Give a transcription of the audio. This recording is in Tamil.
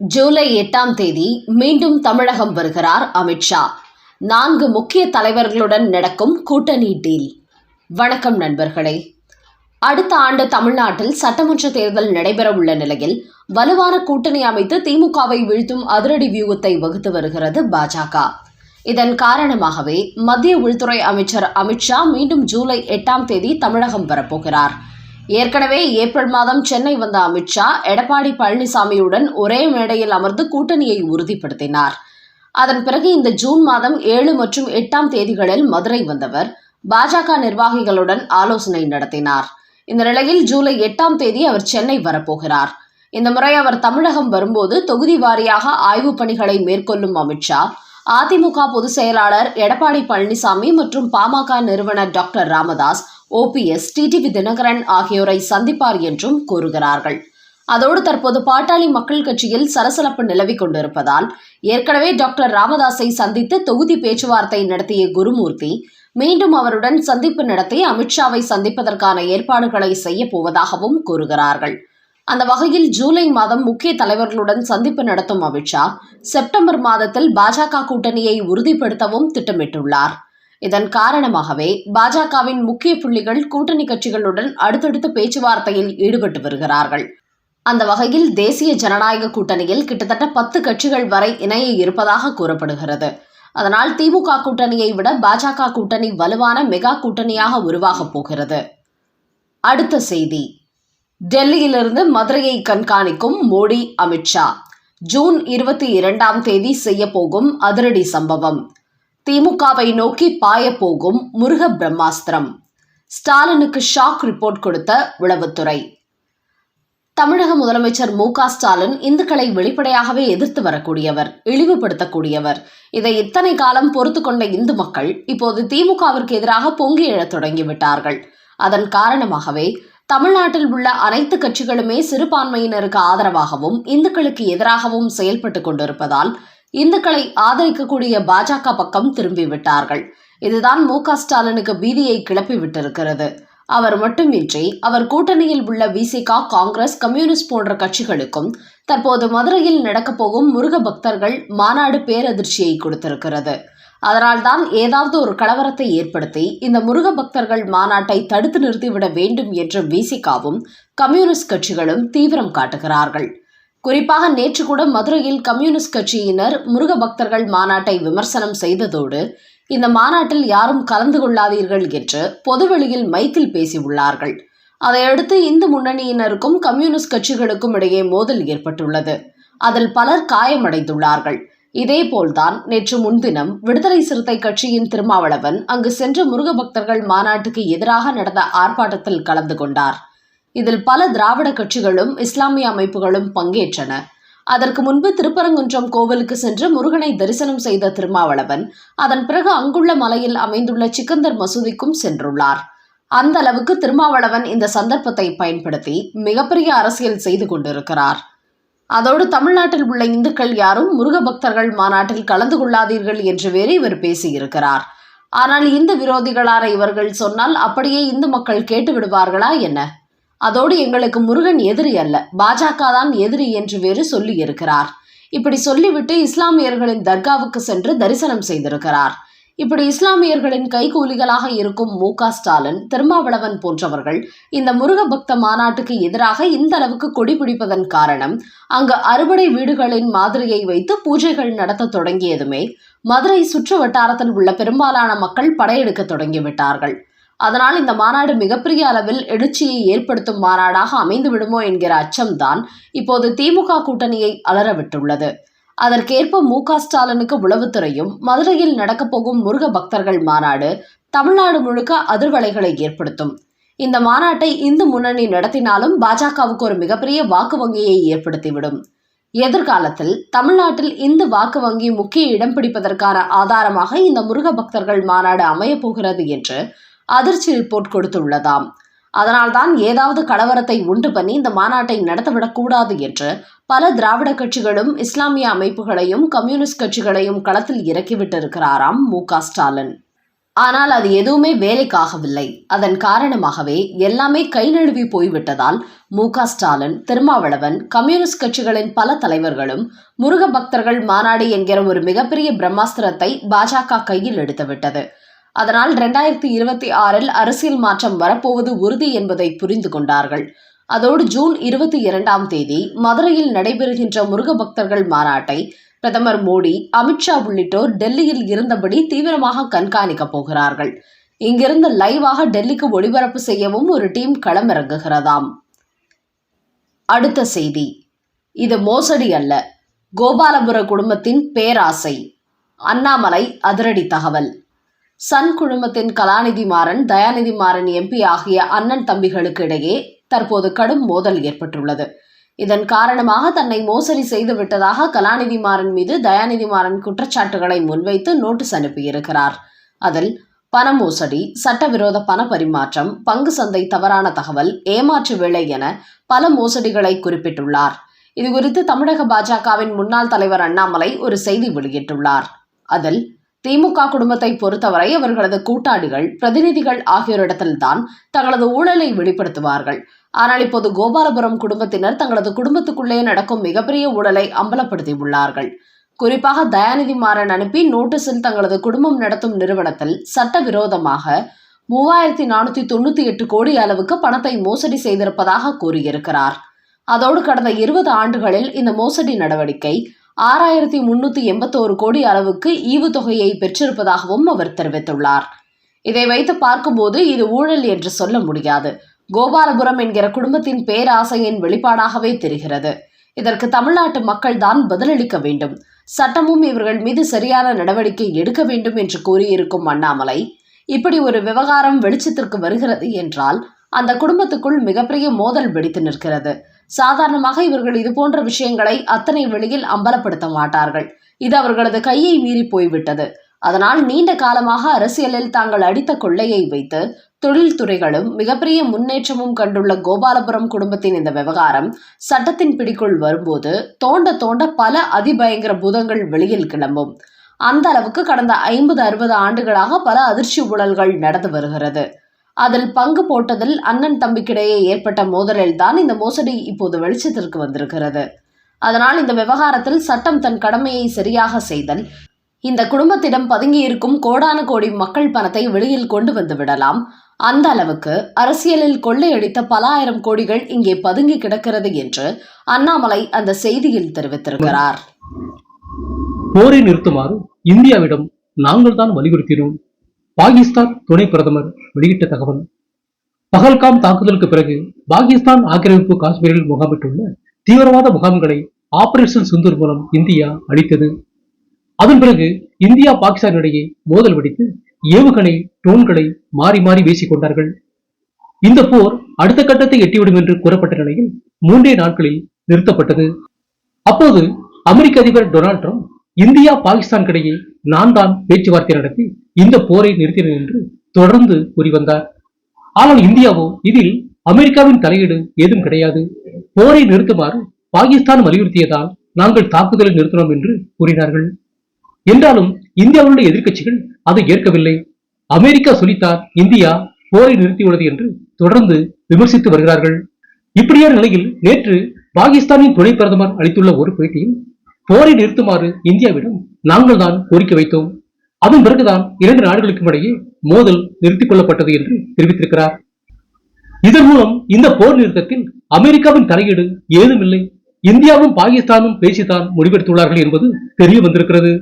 ஜூலை எட்டாம் தேதி மீண்டும் தமிழகம் வருகிறார் அமித்ஷா நான்கு முக்கிய தலைவர்களுடன் நடக்கும் கூட்டணி டீல். வணக்கம் நண்பர்களே. அடுத்த ஆண்டு தமிழ்நாட்டில் சட்டமன்ற தேர்தல் நடைபெறவுள்ள நிலையில் வலுவான கூட்டணி அமைத்து திமுகவை வீழ்த்தும் அதிரடி வியூகத்தை வகுத்து வருகிறது பாஜக. இதன் காரணமாகவே மத்திய உள்துறை அமைச்சர் அமித்ஷா மீண்டும் ஜூலை எட்டாம் தேதி தமிழகம் வரப்போகிறார். ஏற்கனவே ஏப்ரல் மாதம் சென்னை வந்த அமித்ஷா எடப்பாடி பழனிசாமியுடன் ஒரே மேடையில் அமர்ந்து கூட்டணியை உறுதிப்படுத்தினார். அதன் பிறகு இந்த ஜூன் மாதம் ஏழு மற்றும் எட்டாம் தேதிகளில் மதுரை வந்தவர் பாஜக நிர்வாகிகளுடன் ஆலோசனை நடத்தினார். இந்த நிலையில் ஜூலை எட்டாம் தேதி அவர் சென்னை வரப்போகிறார். இந்த முறை அவர் தமிழகம் வரும்போது தொகுதி வாரியாக ஆய்வுப் பணிகளை மேற்கொள்ளும் அமித்ஷா அதிமுக பொதுச் செயலாளர் எடப்பாடி பழனிசாமி மற்றும் பாமக நிறுவனர் doctor Ramadoss OPS TTV Dhinakaran ஆகியோரை சந்திப்பார் என்றும் கூறுகிறார்கள். அதோடு தற்போது பாட்டாளி மக்கள் கட்சியில் சலசலப்பு நிலவிக் கொண்டிருப்பதால் ஏற்கனவே டாக்டர் ராமதாஸை சந்தித்து தொகுதி பேச்சுவார்த்தை நடத்திய குருமூர்த்தி மீண்டும் அவருடன் சந்திப்பு நடத்தி அமித்ஷாவை சந்திப்பதற்கான ஏற்பாடுகளை செய்யப்போவதாகவும் கூறுகிறார்கள். அந்த வகையில் ஜூலை மாதம் முக்கிய தலைவர்களுடன் சந்திப்பு நடத்தும் அமித்ஷா செப்டம்பர் மாதத்தில் பாஜக கூட்டணியை உறுதிப்படுத்தவும் திட்டமிட்டுள்ளார். இதன் காரணமாகவே பாஜகவின் முக்கிய புள்ளிகள் கூட்டணி கட்சிகளுடன் அடுத்தடுத்து பேச்சுவார்த்தையில் ஈடுபட்டு வருகிறார்கள். அந்த வகையில் தேசிய ஜனநாயக கூட்டணியில் கிட்டத்தட்ட பத்து கட்சிகள் வரை இணைய இருப்பதாக கூறப்படுகிறது. அதனால் திமுக கூட்டணியை விட பாஜக கூட்டணி வலுவான மெகா கூட்டணியாக உருவாகப் போகிறது. அடுத்த செய்தி. டெல்லியிலிருந்து மதுரையை கண்காணிக்கும் மோடி அமித்ஷா ஜூன் இருபத்தி இரண்டாம் தேதி செய்யப்போகும் அதிரடி சம்பவம். திமுகவை நோக்கி பாயப்போகும் முருக பிரம்மாஸ்திரம். ஸ்டாலினுக்கு ஷாக் ரிப்போர்ட் கொடுத்த உளவுத்துறை. தமிழக முதலமைச்சர் மு க ஸ்டாலின் இந்துக்களை வெளிப்படையாகவே எதிர்த்து வரக்கூடியவர் இழிவுபடுத்தக்கூடியவர். இதை இத்தனை காலம் பொறுத்து கொண்ட இந்து மக்கள் இப்போது திமுகவிற்கு எதிராக பொங்கி எழத் தொடங்கிவிட்டார்கள். அதன் காரணமாகவே தமிழ்நாட்டில் உள்ள அனைத்து கட்சிகளுமே சிறுபான்மையினருக்கு ஆதரவாகவும் இந்துக்களுக்கு எதிராகவும் செயல்பட்டு கொண்டிருப்பதால் இந்துக்களை ஆதரிக்கக்கூடிய பாஜக பக்கம் திரும்பிவிட்டார்கள். இதுதான் மு க ஸ்டாலினுக்கு பீதியை கிளப்பி விட்டிருக்கிறது அவர் மட்டுமின்றி அவர் கூட்டணியில் உள்ள விசிகா காங்கிரஸ் கம்யூனிஸ்ட் போன்ற கட்சிகளுக்கும் தற்போது மதுரையில் நடக்கப் போகும் முருக பக்தர்கள் மாநாடு பேரதிர்ச்சியை கொடுத்திருக்கிறது. அதனால்தான் ஏதாவது ஒரு கலவரத்தை ஏற்படுத்தி இந்த முருக பக்தர்கள் மாநாட்டை தடுத்து நிறுத்திவிட வேண்டும் என்று விசிகாவும் கம்யூனிஸ்ட் கட்சிகளும் தீவிரம் காட்டுகிறார்கள். குறிப்பாக நேற்று கூட மதுரையில் கம்யூனிஸ்ட் கட்சியினர் முருக பக்தர்கள் மாநாட்டை விமர்சனம் செய்ததோடு இந்த மாநாட்டில் யாரும் கலந்து கொள்ளாதீர்கள் என்று பொதுவெளியில் மைக்கில் பேசியுள்ளார்கள். அதையடுத்து இந்து முன்னணியினருக்கும் கம்யூனிஸ்ட் கட்சிகளுக்கும் இடையே மோதல் ஏற்பட்டுள்ளது. அதில் பலர் காயமடைந்துள்ளார்கள். இதேபோல்தான் நேற்று முன்தினம் விடுதலை சிறுத்தை கட்சியின் திருமாவளவன் அங்கு சென்ற முருக பக்தர்கள் மாநாட்டுக்கு எதிராக நடந்த ஆர்ப்பாட்டத்தில் கலந்து கொண்டார். இதில் பல திராவிட கட்சிகளும் இஸ்லாமிய அமைப்புகளும் பங்கேற்றன. அதற்கு முன்பு திருப்பரங்குன்றம் கோவிலுக்கு சென்று முருகனை தரிசனம் செய்த திருமாவளவன் அதன் பிறகு அங்குள்ள மலையில் அமைந்துள்ள சிக்கந்தர் மசூதிக்கும் சென்றுள்ளார். அந்த அளவுக்கு திருமாவளவன் இந்த சந்தர்ப்பத்தை பயன்படுத்தி மிகப்பெரிய அரசியல் செய்து கொண்டிருக்கிறார். அதோடு தமிழ்நாட்டில் உள்ள இந்துக்கள் யாரும் முருக பக்தர்கள் மாநாட்டில் கலந்து கொள்ளாதீர்கள் என்று வேறு இவர் பேசியிருக்கிறார். ஆனால் இந்து விரோதிகளான இவர்கள் சொன்னால் அப்படியே இந்து மக்கள் கேட்டு விடுவார்களா என்ன? அதோடு எங்களுக்கு முருகன் எதிரி அல்ல. பாஜக தான் எதிரி என்று வேறு சொல்லி இருக்கிறார் இப்படி சொல்லிவிட்டு இஸ்லாமியர்களின் தர்காவுக்கு சென்று தரிசனம் செய்திருக்கிறார். இப்படி இஸ்லாமியர்களின் கைகூலிகளாக இருக்கும் மு ஸ்டாலின் திருமாவளவன் போன்றவர்கள் இந்த முருக பக்த மாநாட்டுக்கு எதிராக இந்த அளவுக்கு கொடி பிடிப்பதன் காரணம் அங்கு அறுபடை வீடுகளின் மாதிரியை வைத்து பூஜைகள் நடத்த தொடங்கியதுமே மதுரை சுற்று வட்டாரத்தில் உள்ள பெரும்பாலான மக்கள் படையெடுக்க தொடங்கிவிட்டார்கள். அதனால் இந்த மாநாடு மிகப்பெரிய அளவில் எழுச்சியை ஏற்படுத்தும் மாநாடாக அமைந்துவிடுமோ என்கிற அச்சம்தான் இப்போது திமுக கூட்டணியை அலறவிட்டுள்ளது. அதற்கேற்ப மு க ஸ்டாலினுக்கு உளவுத்துறையும் மதுரையில் நடக்கப் போகும் முருக பக்தர்கள் மாநாடு தமிழ்நாடு முழுக்க அதிர்வலைகளை ஏற்படுத்தும். இந்த மாநாட்டை இந்து முன்னணி நடத்தினாலும் பாஜகவுக்கு ஒரு மிகப்பெரிய வாக்கு வங்கியை ஏற்படுத்திவிடும். எதிர்காலத்தில் தமிழ்நாட்டில் இந்து வாக்கு வங்கி முக்கிய இடம் பிடிப்பதற்கான ஆதாரமாக இந்த முருக பக்தர்கள் மாநாடு அமையப் போகிறது என்று அதிர்ச்சி ரிப்போர்ட் கொடுத்துள்ளதாம். அதனால்தான் ஏதாவது கலவரத்தை உண்டு பண்ணி இந்த மாநாட்டை நடத்தவிடக்கூடாது என்று பல திராவிட கட்சிகளும் இஸ்லாமிய அமைப்புகளையும் கம்யூனிஸ்ட் கட்சிகளையும் களத்தில் இறக்கிவிட்டிருக்கிறாராம் மு க ஸ்டாலின். ஆனால் அது எதுவுமே வேலைக்காகவில்லை. அதன் காரணமாகவே எல்லாமே கை நழுவி போய்விட்டதால் மு க ஸ்டாலின் திருமாவளவன் கம்யூனிஸ்ட் கட்சிகளின் பல தலைவர்களும் முருக பக்தர்கள் மாநாடு என்கிற ஒரு மிகப்பெரிய பிரம்மாஸ்திரத்தை பாஜக கையில் எடுத்துவிட்டது. அதனால் இரண்டாயிரத்தி இருபத்தி ஆறில் அரசியல் மாற்றம் வரப்போவது உறுதி என்பதை புரிந்து கொண்டார்கள். அதோடு ஜூன் இருபத்தி இரண்டாம் தேதி மதுரையில் நடைபெறுகின்ற முருக பக்தர்கள் மாநாட்டை பிரதமர் மோடி அமித்ஷா உள்ளிட்டோர் டெல்லியில் இருந்தபடி தீவிரமாக கண்காணிக்கப் போகிறார்கள். இங்கிருந்து லைவாக டெல்லிக்கு ஒளிபரப்பு செய்யவும் ஒரு டீம் களமிறங்குகிறதாம். அடுத்த செய்தி. இது மோசடி அல்ல. கோபாலபுர குடும்பத்தின் பேராசை. அண்ணாமலை அதிரடி தகவல். சன் குழுமத்தின் கலாநிதி மாறன் தயாநிதி மாறன் எம்பி ஆகிய அண்ணன் தம்பிகளுக்கு இடையே தற்போது கடும் மோதல் ஏற்பட்டுள்ளது. இதன் காரணமாக தன்னை மோசடி செய்து விட்டதாக கலாநிதி மாறன் மீது தயாநிதி மாறன் குற்றச்சாட்டுகளை முன்வைத்து நோட்டீஸ் அனுப்பியிருக்கிறார். அதில் பண மோசடி சட்டவிரோத பண பரிமாற்றம் பங்கு சந்தை தவறான தகவல் ஏமாற்று வேலை என பல மோசடிகளை குறிப்பிட்டுள்ளார். இதுகுறித்து தமிழக பாஜகவின் முன்னாள் தலைவர் அண்ணாமலை ஒரு செய்தி வெளியிட்டுள்ளார். அதில் திமுக குடும்பத்தை பொறுத்தவரை அவர்களது கூட்டாளிகள் பிரதிநிதிகள் ஆகியோரிடத்தில்தான் தங்களது ஊழலை வெளிப்படுத்துவார்கள். ஆனால் இப்போது கோபாலபுரம் குடும்பத்தினர் தங்களது குடும்பத்துக்குள்ளே நடக்கும் மிகப்பெரிய ஊழலை அம்பலப்படுத்தியுள்ளார்கள். குறிப்பாக தயாநிதி மாறன் அனுப்பி நோட்டீஸில் தங்களது குடும்பம் நடத்தும் நிறுவனத்தில் சட்டவிரோதமாக மூவாயிரத்தி நானூத்தி தொண்ணூத்தி எட்டு கோடி அளவுக்கு பணத்தை மோசடி செய்திருப்பதாக கூறியிருக்கிறார். அதோடு கடந்த இருபது ஆண்டுகளில் இந்த மோசடி நடவடிக்கை ஆறாயிரத்தி முன்னூத்தி எண்பத்தோரு கோடி அளவுக்கு ஈவுத்தொகையை பெற்றிருப்பதாகவும் அவர் தெரிவித்துள்ளார். இதை வைத்து பார்க்கும்போது இது ஊழல் என்று சொல்ல முடியாது. கோபாலபுரம் என்கிற குடும்பத்தின் பேராசையின் வெளிப்பாடாகவே தெரிகிறது. இதற்கு தமிழ்நாட்டு மக்கள் தான் பதிலளிக்க வேண்டும். சட்டமும் இவர்கள் மீது சரியான நடவடிக்கை எடுக்க வேண்டும் என்று கூறியிருக்கும் அண்ணாமலை இப்படி ஒரு விவகாரம் வெளிச்சத்திற்கு வருகிறது என்றால் அந்த குடும்பத்துக்குள் மிகப்பெரிய மோதல் வெடித்து நிற்கிறது. சாதாரணமாக இவர்கள் இது போன்ற விஷயங்களை அத்தனை வெளியில் அம்பலப்படுத்த மாட்டார்கள். இது அவர்களது கையை மீறி போய்விட்டது. அதனால் நீண்ட காலமாக அரசியலில் தாங்கள் அடித்த கொள்ளையை வைத்து தொழில்துறைகளும் மிகப்பெரிய முன்னேற்றமும் கண்டுள்ள கோபாலபுரம் குடும்பத்தின் இந்த விவகாரம் சட்டத்தின் பிடிக்குள் வரும்போது தோண்ட தோண்ட பல அதிபயங்கர பூதங்கள் வெளியில் கிளம்பும். அந்த அளவுக்கு கடந்த ஐம்பது அறுபது ஆண்டுகளாக பல அதிர்ச்சி ஊழல்கள் நடந்து வருகிறது. அதில் பங்கு போட்டதில் அண்ணன் தம்பிக்கிடையே ஏற்பட்ட மோதலில் தான் இந்த மோசடி இப்போது வெளிச்சத்திற்கு வந்திருக்கிறது. அதனால் இந்த விவகாரத்தில் சட்டம் தன் கடமையை சரியாக செய்தல் இந்த குடும்பத்திடம் பதுங்கியிருக்கும் கோடான கோடி மக்கள் பணத்தை வெளியில் கொண்டு வந்து விடலாம். அந்த அளவுக்கு அரசியலில் கொள்ளையடித்த பல ஆயிரம் கோடிகள் இங்கே பதுங்கி கிடக்கிறது என்று அண்ணாமலை அந்த செய்தியில் தெரிவித்திருக்கிறார். போரை நிறுத்துமாறு இந்தியாவிடம் நாங்கள் தான் வலியுறுத்தினோம். பாகிஸ்தான் துணை பிரதமர் வெளியிட்ட தகவல். பகல்காம் தாக்குதலுக்கு பிறகு பாகிஸ்தான் ஆக்கிரமிப்பு காஷ்மீரில் முகாமிட்டுள்ள தீவிரவாத முகாம்களை ஆபரேஷன் சுந்தர் மூலம் இந்தியா அளித்தது அதன் பிறகு இந்தியா பாகிஸ்தான் இடையே மோதல் வெடித்து ஏவுகணை ட்ரோன்களை மாறி மாறி வீசிக் கொண்டார்கள். இந்த போர் அடுத்த கட்டத்தை எட்டிவிடும் என்று கூறப்பட்ட நிலையில் மூன்றே நாட்களில் நிறுத்தப்பட்டது. அப்போது அமெரிக்க அதிபர் டொனால்ட் ட்ரம்ப் இந்தியா பாகிஸ்தான் இடையே நான் தான் பேச்சுவார்த்தை நடத்தி இந்த போரை நிறுத்தினேன் என்று தொடர்ந்து கூறி வந்தார். ஆனால் இந்தியாவோ இதில் அமெரிக்காவின் தலையீடு ஏதும் கிடையாது. போரை நிறுத்துமாறு பாகிஸ்தான் வலியுறுத்தியதால் நாங்கள் தாக்குதலை நிறுத்தினோம் என்று கூறினார்கள். என்றாலும் இந்தியாவுடைய எதிர்க்கட்சிகள் அதை ஏற்கவில்லை. அமெரிக்கா சொல்லித்தார் இந்தியா போரை நிறுத்தியுள்ளது என்று தொடர்ந்து விமர்சித்து வருகிறார்கள். இப்படியான நிலையில் நேற்று பாகிஸ்தானின் துணை பிரதமர் அளித்துள்ள ஒரு பேட்டியில் போரை நிறுத்துமாறு இந்தியாவிடம் நாங்கள் தான் கோரிக்கை வைத்தோம். அதன் பிறகுதான் இரண்டு நாடுகளுக்கும் இடையே மோதல் நிறுத்திக் கொள்ளப்பட்டது என்று தெரிவித்திருக்கிறார். இதன் மூலம் இந்த போர் நிறுத்தத்தில் அமெரிக்காவின் தலையீடு ஏதுமில்லை. இந்தியாவும் பாகிஸ்தானும் பேசித்தான் முடிவெடுத்துள்ளார்கள் என்பது தெரிய வந்திருக்கிறது.